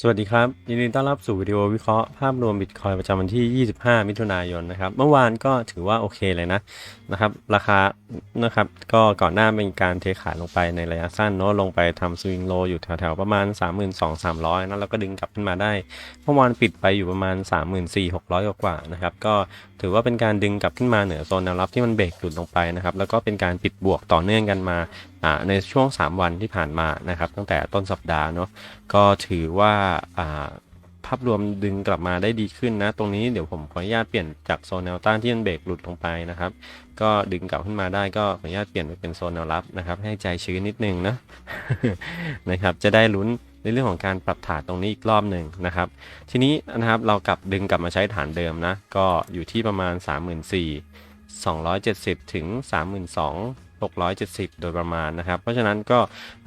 สวัสดีครับ ยินดีต้อนรับสู่วิดีโอวิเคราะห์ภาพรวมบิตคอยประจำวันที่ 25 มิถุนายนนะครับ เมื่อวานก็ถือว่าโอเคเลยนะนะครับ ราคานะครับก็ก่อนหน้าเป็นการเทขายลงไปในระยะสั้นเนาะลงไปทำสวิงโลอยู่แถวๆ ประมาณ 32,300นะแล้วก็ดึงกลับขึ้นมาได้ เมื่อวานปิดไปอยู่ประมาณ 34,600 กว่านะครับ ก็ถือว่าเป็นการดึงกลับขึ้นมาเหนือโซนแนวรับที่มันเบรกหลุดลงไปนะครับแล้วก็เป็นการปิดบวกต่อเนื่องกันมาในช่วง 3 วันที่ผ่านมานะครับ ตั้งแต่ต้นสัปดาห์เนาะก็ถือว่าภาพรวมดึงกลับมาได้ดีขึ้นนะ ตรงนี้เดี๋ยวผมขออนุญาตเปลี่ยนจากโซนแนวต้านที่มันเบรกหลุดลงไปนะครับ ก็ดึงกลับขึ้นมาได้ก็ขออนุญาตเปลี่ยนไปเป็นโซนแนวรับนะครับ ให้ใจชื้นนิดนึงนะนะครับ จะได้ลุ้นในเรื่องของการปรับฐานตรงนี้อีกรอบหนึ่งนะครับ ทีนี้นะครับเรากลับดึงกลับมาใช้ฐานเดิมนะ ก็อยู่ที่ประมาณ 34,270 ถึง 3 2 0 0 670 โดยประมาณนะครับ เพราะฉะนั้นก็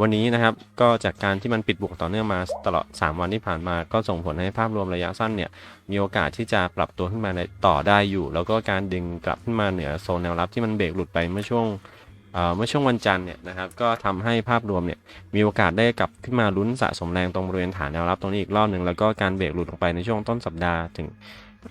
วันนี้นะครับก็จากการที่มันปิดบวกต่อเนื่องมาตลอด 3 วันที่ผ่านมา ก็ส่งผลให้ภาพรวมระยะสั้นเนี่ยมีโอกาสที่จะปรับตัวขึ้นมาในต่อได้อยู่ แล้วก็การดึงกลับขึ้นมาเหนือโซนแนวรับที่มันเบรกหลุดไปเมื่อช่วงเมื่อช่วงวันจันทร์เนี่ยนะครับก็ทำให้ภาพรวมเนี่ยมีโอกาสได้กลับขึ้นมาลุ้นสะสมแรงตรงบริเวณฐานแนวรับตรงนี้อีกรอบหนึ่งแล้วก็การเบรกหลุดลงไปในช่วงต้นสัปดาห์ถึง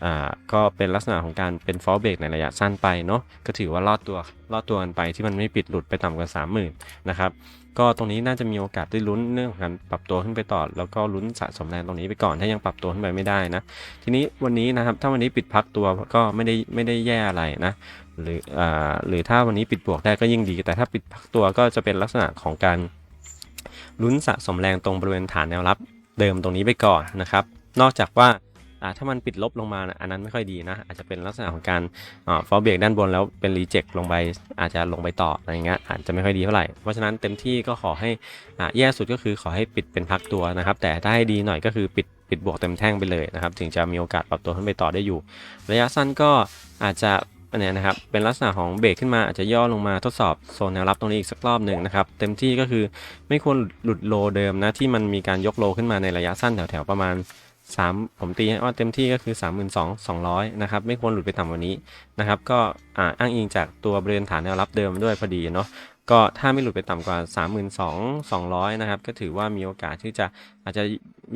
อ่าก็เป็นลักษณะของการเป็นฟอลเบรกในระยะสั้นไปเนาะก็ถือว่ารอดตัวรอดตัวกันไปที่มันไม่ปิดหลุดไปต่ำกว่า 30,000นะครับก็ตรงนี้น่าจะมีโอกาสได้ลุ้นเรื่องของการปรับตัวขึ้นไปต่อ แล้วก็ลุ้นสะสมแรงตรงนี้ไปก่อนถ้ายังปรับตัวขึ้นไปไม่ได้นะ ทีนี้วันนี้นะครับถ้าวันนี้ปิดพักตัวก็ไม่ได้ไม่ได้แย่อะไรนะหรืออ่าหรือถ้าวันนี้ปิดบวกได้ก็ยิ่งดี แต่ถ้าปิดพักตัวก็จะเป็นลักษณะของการลุ้นสะสมแรงตรงบริเวณฐานแนวรับเดิมตรงนี้ไปก่อนนะครับ นอกจากว่า อ่าถ้ามันปิดลบลงมานะอันนั้นไม่ค่อยดีนะ อาจจะเป็นลักษณะของการฟอลเบรกด้านบนแล้วเป็นรีเจ็คลงไปอาจจะลงไปต่ออะไรเงี้ยอาจจะไม่ค่อยดีเท่าไหร่ เพราะฉะนั้นเต็มที่ก็ขอให้อ่าแย่สุดก็คือขอให้ปิดเป็นพักตัวนะครับ แต่ถ้าให้ดีหน่อยก็คือปิดปิดบวกเต็มแท่งไปเลยนะครับ ถึงจะมีโอกาสปรับตัวขึ้นไปต่อได้อยู่ ระยะสั้นก็อาจจะเนี้ยนะครับเป็นลักษณะของเบรกขึ้นมาอาจจะย่อลงมาทดสอบโซนแนวรับตรงนี้อีกสักรอบหนึ่งนะครับเต็มที่ก็คือไม่ควรหลุดโลเดิมนะที่มันมีการยกโลขึ้นมาในระยะสั้นแถวๆประมาณ 3ผมตีให้ว่าเต็มที่ก็คือ 32,200 นะครับ ไม่ควรหลุดไปต่ำกว่านี้นะครับ ก็อ้างอิงจากตัวบริเวณฐานแนวรับเดิมด้วยพอดีเนาะก็ถ้าไม่หลุดไปต่ำกว่า 32,200 นะครับ ก็ถือว่ามีโอกาสที่จะอาจจะ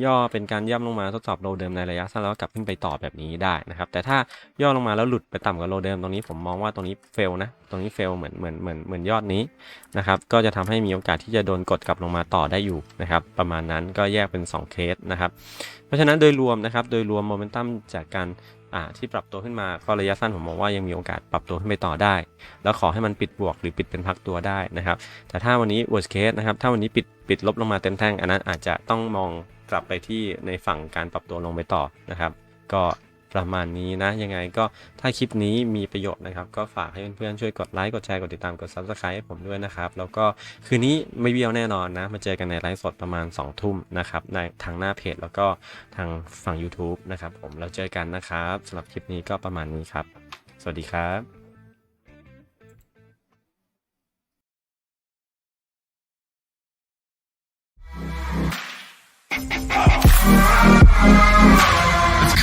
ย่อเป็นการย่ำลงมาทดสอบโลเดิมในระยะสั้นแล้วกลับขึ้นไปต่อแบบนี้ได้นะครับ แต่ถ้าย่อลงมาแล้วหลุดไปต่ำกว่าโลเดิมตรงนี้ผมมองว่าตรงนี้เฟลนะตรงนี้เฟลเหมือนเหมือนเหมือนเหมือนยอดนี้นะครับ ก็จะทำให้มีโอกาสที่จะโดนกดกลับลงมาต่อได้อยู่นะครับ ประมาณนั้นก็แยกเป็น 2 เคสนะครับ เพราะฉะนั้นโดยรวมนะครับ โดยรวมโมเมนตัมจากการอ่าที่ปรับตัวขึ้นมาก็ระยะสั้นผมมองว่ายังมีโอกาสปรับตัวขึ้นไปต่อได้ แล้วขอให้มันปิดบวกหรือปิดเป็นพักตัวได้นะครับแต่ถ้าวันนี้ worst case นะครับถ้าวันนี้ปิดปิดลบลงมาเต็มแท่งอันนั้นอาจจะต้องมองกลับไปที่ในฝั่งการปรับตัวลงไปต่อนะครับ ก็ ประมาณนี้นะ ยังไงก็ถ้าคลิปนี้มีประโยชน์นะครับ ก็ฝากให้เพื่อนๆช่วยกดไลค์กดแชร์กดติดตามกด subscribe ให้ผมด้วยนะครับ แล้วก็คืนนี้ไม่เบี้ยวแน่นอนนะ มาเจอกันในไลฟ์สดประมาณ 2 ทุ่มนะครับในทางหน้าเพจแล้วก็ทางฝั่ง YouTube นะครับผมแล้วเจอกันนะครับสำหรับคลิปนี้ก็ประมาณนี้ครับ สวัสดีครับ